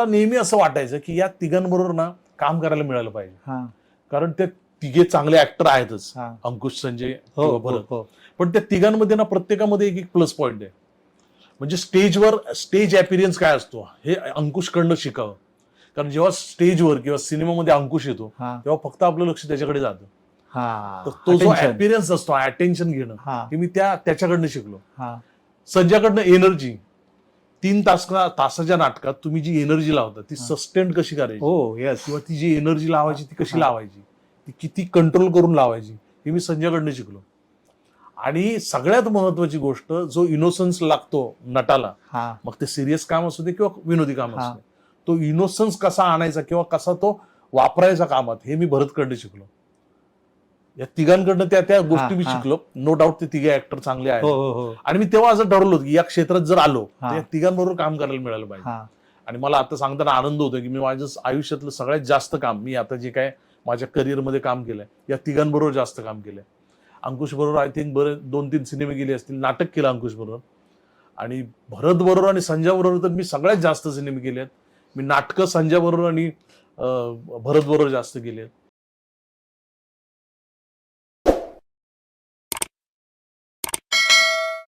मला नेहमी असं वाटायचं की या तिघांबरोबर ना काम करायला मिळालं पाहिजे. हा. कारण ते तिघे चांगले ऍक्टर आहेतच. अंकुश संजय हो हो हो. पण त्या तिघांमध्ये ना प्रत्येकामध्ये एक एक प्लस पॉईंट आहे. म्हणजे स्टेजवर स्टेज अपिरियन्स काय असतो? हे अंकुशकडनं शिकावं. कारण जेव्हा स्टेजवर किंवा सिनेमामध्ये अंकुश येतो तेव्हा फक्त आपलं लक्ष त्याच्याकडे जातं. तर तो जो. अपिरियन्स असतो अटेन्शन घेणं हा. मी त्या त्याच्याकडनं शिकलो. संजयकडनं एनर्जी तीन तास तासाच्या नाटकात तुम्ही जी एनर्जी लावता ती सस्टेंड कशी करायची? हो येस किंवा ती जी एनर्जी लावायची ती कशी. लावायची? ती किती कंट्रोल करून लावायची? हे मी संजयकडनं शिकलो. आणि सगळ्यात महत्वाची गोष्ट जो इनोसन्स लागतो नटाला हा. मग ते सिरियस काम असू दे किंवा विनोदी काम. असू दे तो इनोसन्स कसा आणायचा किंवा कसा तो वापरायचा कामात हे मी भरतकडनं शिकलो. या तिघांकडनं त्या त्या गोष्टी मी हा. शिकलो. नो डाऊट ते तिघे ऍक्टर चांगले हो आहेत. हो हो आणि मी तेव्हा असं ठरवलं की या क्षेत्रात जर आलो तर हा. या तिघांबरोबर काम करायला मिळालं पाहिजे. हा. आणि मला आता सांगताना आनंद होतो की मी माझ्या आयुष्यातलं सगळ्यात जास्त काम मी आता जे काय माझ्या करिअरमध्ये काम केलंय या तिघांबरोबर जास्त काम केलंय. अंकुश बरोबर आय थिंक बरे दोन तीन सिनेमे गेले असतील नाटक केलं अंकुश बरोबर. आणि भरत बरोबर आणि संजय बरोबर तर मी सगळ्यात जास्त सिनेमे केले आहेत मी नाटकं संजय बरोबर आणि भरत बरोबर जास्त केली आहेत